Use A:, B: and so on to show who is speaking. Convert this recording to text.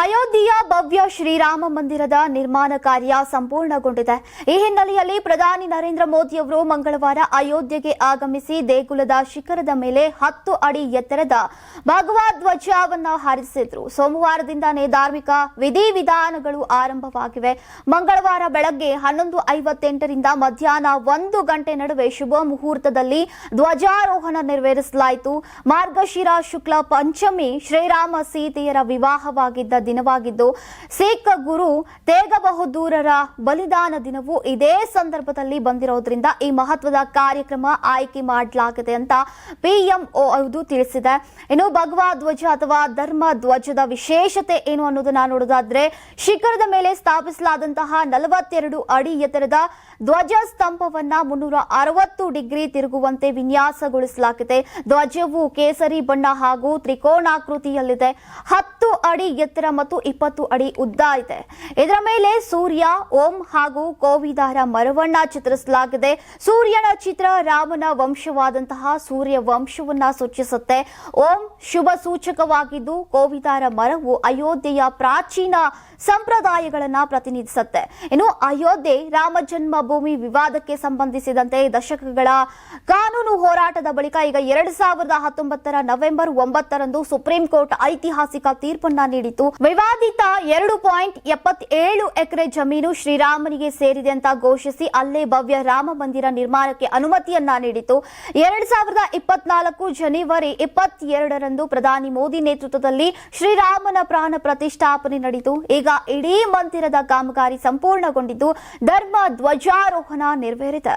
A: ಅಯೋಧ್ಯೆಯ ಭವ್ಯ ಶ್ರೀರಾಮ ಮಂದಿರದ ನಿರ್ಮಾಣ ಕಾರ್ಯ ಸಂಪೂರ್ಣಗೊಂಡಿದೆ. ಈ ಹಿನ್ನೆಲೆಯಲ್ಲಿ ಪ್ರಧಾನಿ ನರೇಂದ್ರ ಮೋದಿಯವರು ಮಂಗಳವಾರ ಅಯೋಧ್ಯೆಗೆ ಆಗಮಿಸಿ ದೇಗುಲದ ಶಿಖರದ ಮೇಲೆ ಹತ್ತು ಅಡಿ ಎತ್ತರದ ಭಗವಾ ಧ್ವಜವನ್ನು ಹಾರಿಸಿದ್ರು. ಸೋಮವಾರದಿಂದಾನೇ ಧಾರ್ಮಿಕ ವಿಧಿವಿಧಾನಗಳು ಆರಂಭವಾಗಿವೆ. ಮಂಗಳವಾರ ಬೆಳಗ್ಗೆ ಹನ್ನೊಂದು ಐವತ್ತೆಂಟರಿಂದ ಮಧ್ಯಾಹ್ನ ಒಂದು ಗಂಟೆ ನಡುವೆ ಶುಭ ಮುಹೂರ್ತದಲ್ಲಿ ಧ್ವಜಾರೋಹಣ ನೆರವೇರಿಸಲಾಯಿತು. ಮಾರ್ಗಶಿರ ಶುಕ್ಲ ಪಂಚಮಿ ಶ್ರೀರಾಮ ಸೀತೆಯರ ವಿವಾಹವಾಗಿದ್ದ ದಿನವಾಗಿದ್ದು, ಸಿಖ್ ಗುರು ತೇಗ ಬಹದ್ದೂರರ ಬಲಿದಾನ ದಿನವು ಇದೇ ಸಂದರ್ಭದಲ್ಲಿ ಬಂದಿರೋದ್ರಿಂದ ಈ ಮಹತ್ವದ ಕಾರ್ಯಕ್ರಮ ಆಯ್ಕೆ ಮಾಡಲಾಗಿದೆ ಅಂತ ಪಿಎಂಒ ಅದು ತಿಳಿಸಿದೆ. ಇನ್ನು ಭಗವಾ ಧ್ವಜ ಅಥವಾ ಧರ್ಮ ಧ್ವಜದ ವಿಶೇಷತೆ ಏನು ಅನ್ನೋದನ್ನ ನೋಡೋದಾದ್ರೆ, ಶಿಖರದ ಮೇಲೆ ಸ್ಥಾಪಿಸಲಾದಂತಹ ನಲವತ್ತೆರಡು ಅಡಿ ಎತ್ತರದ ಧ್ವಜ ಸ್ತಂಭವನ್ನ ಮುನ್ನೂರ ಅರವತ್ತು ಡಿಗ್ರಿ ತಿರುಗುವಂತೆ ವಿನ್ಯಾಸಗೊಳಿಸಲಾಗಿದೆ. ಧ್ವಜವು ಕೇಸರಿ ಬಣ್ಣ ಹಾಗೂ ತ್ರಿಕೋಣಾಕೃತಿಯಲ್ಲಿದೆ. ಹತ್ತು ಅಡಿ ಎತ್ತರ ಮತ್ತು ಇಪ್ಪತ್ತು ಅಡಿ ಉದ್ದ ಇದೆ. ಇದರ ಮೇಲೆ ಸೂರ್ಯ, ಓಂ ಹಾಗೂ ಕೋವಿದಾರ ಮರವಣ್ಣ ಚಿತ್ರಿಸಲಾಗಿದೆ. ಸೂರ್ಯನ ಚಿತ್ರ ರಾಮನ ವಂಶವಾದಂತಹ ಸೂರ್ಯ ವಂಶವನ್ನ ಸೂಚಿಸುತ್ತೆ. ಓಂ ಶುಭ ಸೂಚಕವಾಗಿದ್ದು ಕೋವಿದಾರ ಮರವು ಅಯೋಧ್ಯೆಯ ಪ್ರಾಚೀನ ಸಂಪ್ರದಾಯಗಳನ್ನ ಪ್ರತಿನಿಧಿಸುತ್ತೆ. ಇನ್ನು ಅಯೋಧ್ಯೆ ರಾಮ ಜನ್ಮಭೂಮಿ ವಿವಾದಕ್ಕೆ ಸಂಬಂಧಿಸಿದಂತೆ ದಶಕಗಳ ಕಾನೂನು ಹೋರಾಟದ ಬಳಿಕ ಈಗ ಎರಡ್ ಸಾವಿರದ ಹತ್ತೊಂಬತ್ತರ ನವೆಂಬರ್ ಒಂಬತ್ತರಂದು ಸುಪ್ರೀಂ ಕೋರ್ಟ್ ಐತಿಹಾಸಿಕ ತೀರ್ಪನ್ನ ನೀಡಿತು ವಿವಾದಿತ ಎರಡು ಪಾಯಿಂಟ್ ಎಪ್ಪತ್ತೇಳು ಎಕರೆ ಜಮೀನು ಶ್ರೀರಾಮನಿಗೆ ಸೇರಿದೆ ಅಂತ ಘೋಷಿಸಿ ಅಲ್ಲೇ ಭವ್ಯ ರಾಮ ಮಂದಿರ ನಿರ್ಮಾಣಕ್ಕೆ ಅನುಮತಿಯನ್ನ ನೀಡಿತು ಎರಡ್ ಸಾವಿರದ ಇಪ್ಪತ್ನಾಲ್ಕು ಜನವರಿ ಇಪ್ಪತ್ತೆರಡರಂದು ಪ್ರಧಾನಿ ಮೋದಿ ನೇತೃತ್ವದಲ್ಲಿ ಶ್ರೀರಾಮನ ಪ್ರಾಣ ಪ್ರತಿಷ್ಠಾಪನೆ ನಡೆಯಿತು. ಈಗ ಇಡೀ ಮಂದಿರದ ಕಾಮಗಾರಿ ಸಂಪೂರ್ಣಗೊಂಡಿದ್ದು ಧರ್ಮ ಧ್ವಜಾರೋಹಣ ನೆರವೇರಿದೆ